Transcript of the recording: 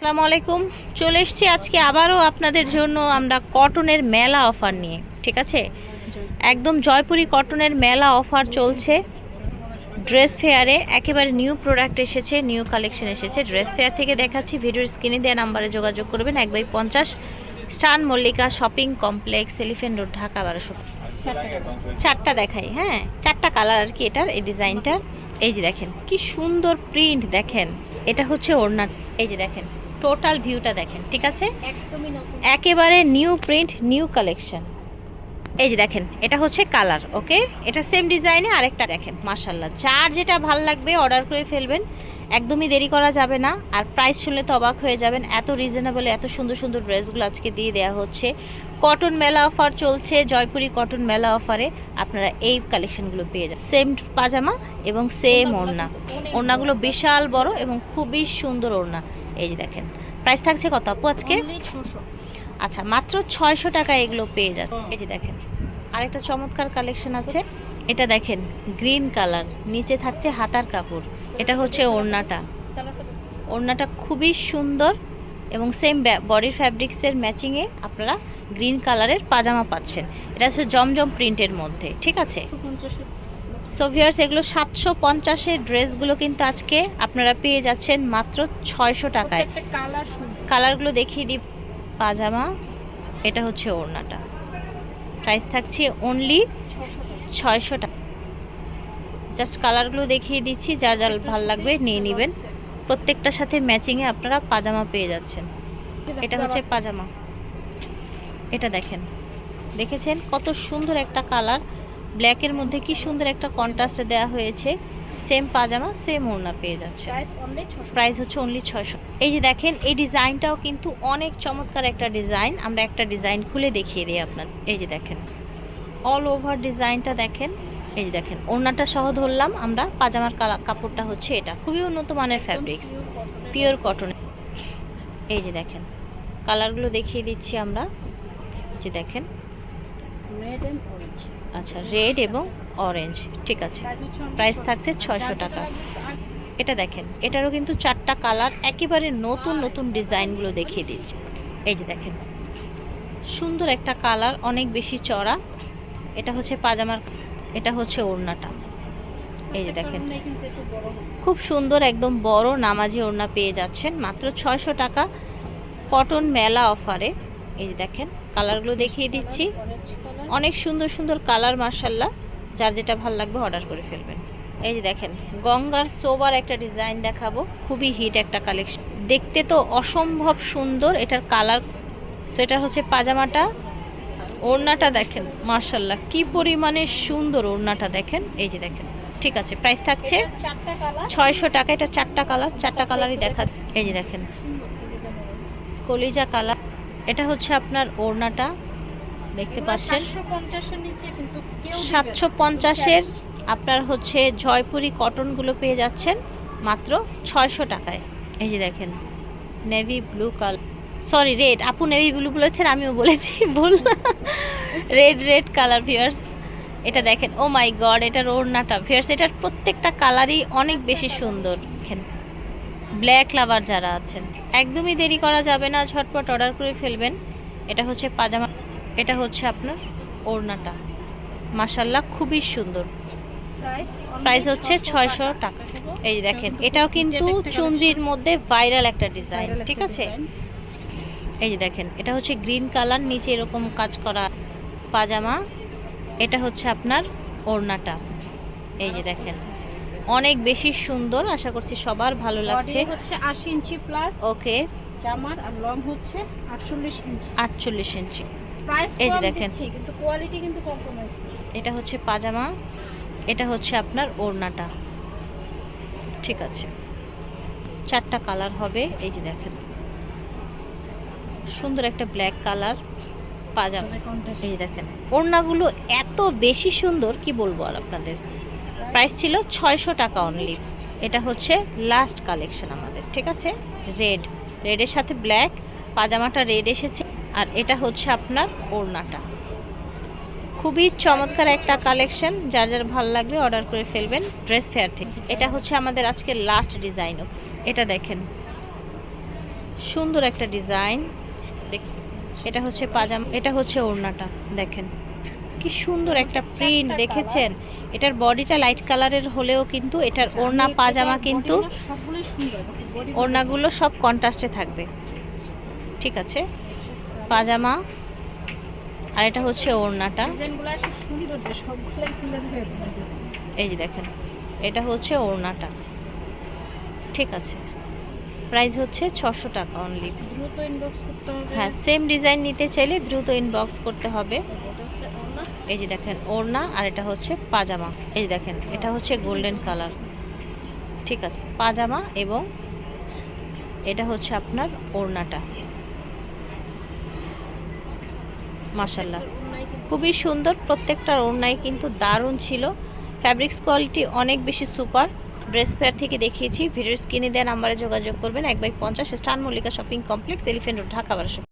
আসসালামু আলাইকুম। চলে এসেছি আজকে আবারও আপনাদের জন্য আমরা কটনের মেলা অফার নিয়ে, ঠিক আছে? একদম জয়পুরি কটনের মেলা অফার চলছে। ড্রেস ফেয়ারে একেবারে নিউ প্রোডাক্ট এসেছে, নিউ কালেকশন এসেছে। ড্রেস ফেয়ার থেকে দেখাচ্ছি, ভিডিওর স্ক্রিনে দেওয়া নাম্বারে যোগাযোগ করবেন এক বাই পঞ্চাশ। স্টান Mallika shopping complex elephant road, Dhaka বারোশো। চারটা দেখাই হ্যাঁ? চারটা কালার আর কি এটার, এই ডিজাইনটার। এই যে দেখেন, কি সুন্দর প্রিন্ট দেখেন। এটা হচ্ছে ওড়না, এই যে দেখেন। টোটাল ভিউটা দেখেন ঠিক আছে? একদমই নতুন। একেবারে নিউ প্রিন্ট নিউ কালেকশন। এই যে দেখেন এটা হচ্ছে কালার ওকে? এটা সেম ডিজাইনে আরেকটা দেখেন মার্শাল্লাহ যার যেটা ভালো লাগবে অর্ডার করে ফেলবেন একদমই দেরি করা যাবে না। আর প্রাইস শুনলে তো অবাক হয়ে যাবেন এত রিজনেবল এত সুন্দর সুন্দর ড্রেসগুলো আজকে দিয়ে দেওয়া হচ্ছে। কটন মেলা অফার চলছে জয়পুরি কটন মেলা অফারে আপনারা এই কালেকশনগুলো পেয়ে যান সেম পাজামা এবং সেম ওড়না। ওড়নাগুলো বিশাল বড় এবং খুবই সুন্দর ওড়না। এই যে দেখেন। প্রাইস থাকছে কত আপু আজকে? আচ্ছা মাত্র ছয়শো টাকা এগুলো পেয়ে যাচ্ছে। এই যে দেখেন আরেকটা চমৎকার কালেকশন আছে। এটা দেখেন গ্রিন কালার নিচে থাকছে হাতার কাপড়। এটা হচ্ছে ওড়নাটা। ওড়নাটা খুবই সুন্দর এবং সেম বডির ফ্যাব্রিক্সের ম্যাচিংয়ে আপনারা গ্রিন কালারের পাজামা পাচ্ছেন। এটা হচ্ছে জমজম প্রিন্টের মধ্যে ঠিক আছে? 150 সো ভিউয়ার্স এগুলো সাতশো পঞ্চাশের ড্রেসগুলো কিন্তু আজকে আপনারা পেয়ে যাচ্ছেন মাত্র ছয়শো টাকায়। কালার কালারগুলো দেখিয়ে দিই পাজামা এটা হচ্ছে ওড়নাটা। প্রাইস থাকছে অনলি 600 টাকা। ছয়শো টাকা। জাস্ট কালারগুলো দেখিয়ে দিচ্ছি যা যা ভালো লাগবে নিয়ে নেবেন। প্রত্যেকটার সাথে ম্যাচিংয়ে আপনারা পাজামা পেয়ে যাচ্ছেন। এটা হচ্ছে পাজামা। এটা দেখেন। দেখেছেন কত সুন্দর একটা কালার। ব্ল্যাকের মধ্যে কি সুন্দর একটা কন্ট্রাস্ট দেওয়া হয়েছে। সেম পাজামা সেম ওড়না পেয়ে যাচ্ছে। প্রাইস অনলি 600 প্রাইস হচ্ছে অনলি ছয়শো এই যে দেখেন এই ডিজাইনটাও কিন্তু অনেক চমৎকার একটা ডিজাইন আমরা একটা ডিজাইন খুলে দেখিয়ে দিই আপনার। এই যে দেখেন অল ওভার ডিজাইনটা দেখেন। এই যে দেখেন ওড়নাটা সহ ধরলাম আমরা। পাজামার কালা- কাপড়টা হচ্ছে এটা। খুবই উন্নত মানের ফ্যাব্রিক্স পিওর কটন এই যে দেখেন কালারগুলো দেখিয়ে দিচ্ছি আমরা। যে দেখেন। রেড এন্ড অরেঞ্জ আচ্ছা রেড এবং অরেঞ্জ, ঠিক আছে। প্রাইস হচ্ছে only প্রাইস 600 থাকছে ছয়শো টাকা। এটা দেখেন, এটারও কিন্তু চারটা কালার, একেবারে নতুন নতুন ডিজাইনগুলো দেখিয়ে দিচ্ছি। এই যে দেখেন, সুন্দর একটা কালার, অনেক বেশি চড়া। এটা হচ্ছে পাজামার, এটা হচ্ছে ওড়নাটা। এই যে দেখেন, খুব সুন্দর, একদম বড়, নামাজি ওড়না পেয়ে যাচ্ছেন। মাত্র ছয়শো টাকা, কটন মেলা অফারে। এই যে দেখেন, কালারগুলো দেখিয়ে দিচ্ছি। অনেক সুন্দর সুন্দর কালার মার্শাল্লাহ যার যেটা ভালো লাগবে অর্ডার করে ফেলবেন। এই যে দেখেন গঙ্গার সোবার একটা ডিজাইন দেখাবো। খুবই হিট একটা কালেকশন। দেখতে তো অসম্ভব সুন্দর। এটার কালার সেটা হচ্ছে পাজামাটা। ওড়নাটা দেখেন মার্শাল্লাহ কি পরিমাণে সুন্দর ওড়নাটা দেখেন। এই যে দেখেন ঠিক আছে প্রাইস থাকছে ছয়শো টাকা এটা চারটা কালার চারটা কালারই দেখা এই যে দেখেন কলিজা কালার। এটা হচ্ছে আপনার ওড়নাটা। দেখতে পাচ্ছেন। 750 এর নিচে কিন্তু কেউ দিবে না। সাতশো পঞ্চাশের আপনার হচ্ছে জয়পুরি কটনগুলো পেয়ে যাচ্ছেন মাত্র ছয়শো টাকায়। এই যে দেখেন navy blue colour sorry red আপু নেভি ব্লু বলেছেন আমিও বলেছি ভুল রেড রেড কালার ভিয়ার্স এটা দেখেন ও মাই গড এটার ওড়নাটা। ভিয়ার্স এটার প্রত্যেকটা কালারই অনেক বেশি সুন্দর। দেখেন ব্ল্যাক লাভার যারা আছেন। একদমই দেরি করা যাবে না ঝটপট অর্ডার করে ফেলবেন। এটা হচ্ছে পাজামা এটা হচ্ছে আপনার ওড়নাটা। মাসাল্লাহ খুবই সুন্দর। প্রাইস প্রাইস হচ্ছে ছয়শো টাকা। এই যে দেখেন এটাও কিন্তু চুমজির মধ্যে ভাইরাল একটা ডিজাইন ঠিক আছে? এই যে দেখেন এটা হচ্ছে গ্রিন কালার নিচে এরকম কাজ করা পাজামা। এটা হচ্ছে আপনার ওড়নাটা। এই যে দেখেন অনেক বেশি সুন্দর আশা করছি সবার ভালো লাগছে। হচ্ছে 80 ইঞ্চি প্লাস ওকে জামার আর লং হচ্ছে 48 ইঞ্চি। আটচল্লিশ ইঞ্চি। এই যে দেখেন। কিন্তু কোয়ালিটি কিন্তু কম্প্রোমাইজ এটা হচ্ছে পাজামা এটা হচ্ছে আপনার ওড়নাটা। ঠিক আছে। চারটা কালার হবে এই যে দেখেন। সুন্দর একটা ব্ল্যাক কালার পাজামা। এই দেখেন ওড়নাগুলো এত বেশি সুন্দর কি বলব আর আপনাদের? প্রাইস ছিল ছয়শো টাকা অনলি এটা হচ্ছে লাস্ট কালেকশন আমাদের ঠিক আছে? রেড রেডের সাথে ব্ল্যাক পাজামাটা রেড এসেছে। আর এটা হচ্ছে আপনার ওড়নাটা। খুবই চমৎকার একটা কালেকশন যার যার ভালো লাগবে অর্ডার করে ফেলবেন ড্রেস ফেয়ার থেকে। এটা হচ্ছে আমাদের আজকে লাস্ট ডিজাইনও এটা দেখেন। সুন্দর একটা ডিজাইন এটা হচ্ছে পাজামা এটা হচ্ছে ওড়নাটা দেখেন। কি সুন্দর একটা প্রিন্ট দেখেছেন? এটার বডিটা লাইট কালারের হলেও কিন্তু এটার ওড়না পাজামা কিন্তু ওড়নাগুলো সব কন্ট্রাস্টে থাকবে। ঠিক আছে? পাজামা। আর এটা হচ্ছে ওড়নাটা। এই যে দেখেন এটা হচ্ছে ওড়নাটা। ঠিক আছে। প্রাইস হচ্ছে ছশো টাকা অনলি দ্রুত ইনবক্স করতে হবে। হ্যাঁ সেম ডিজাইন নিতে চাইলে দ্রুত ইনবক্স করতে হবে। এই যে দেখেন ওড়না আর এটা হচ্ছে পাজামা। এই যে দেখেন এটা হচ্ছে গোল্ডেন কালার ঠিক আছে পাজামা এবং এটা হচ্ছে আপনার ওড়নাটা। ওড়নাই খুবই সুন্দর, প্রত্যেকটার ওড়নাই কিন্তু দারুণ ছিল। ফ্যাব্রিক্স কোয়ালিটি অনেক বেশি সুপার ড্রেস ফেয়ার থেকে দেখিয়েছি ভিডিওর স্ক্রিনে দেওয়া নাম্বারে যোগাযোগ করবেন। এক বাই পঞ্চাশ, স্টান Mallika shopping complex elephant road Dhaka বারোশো।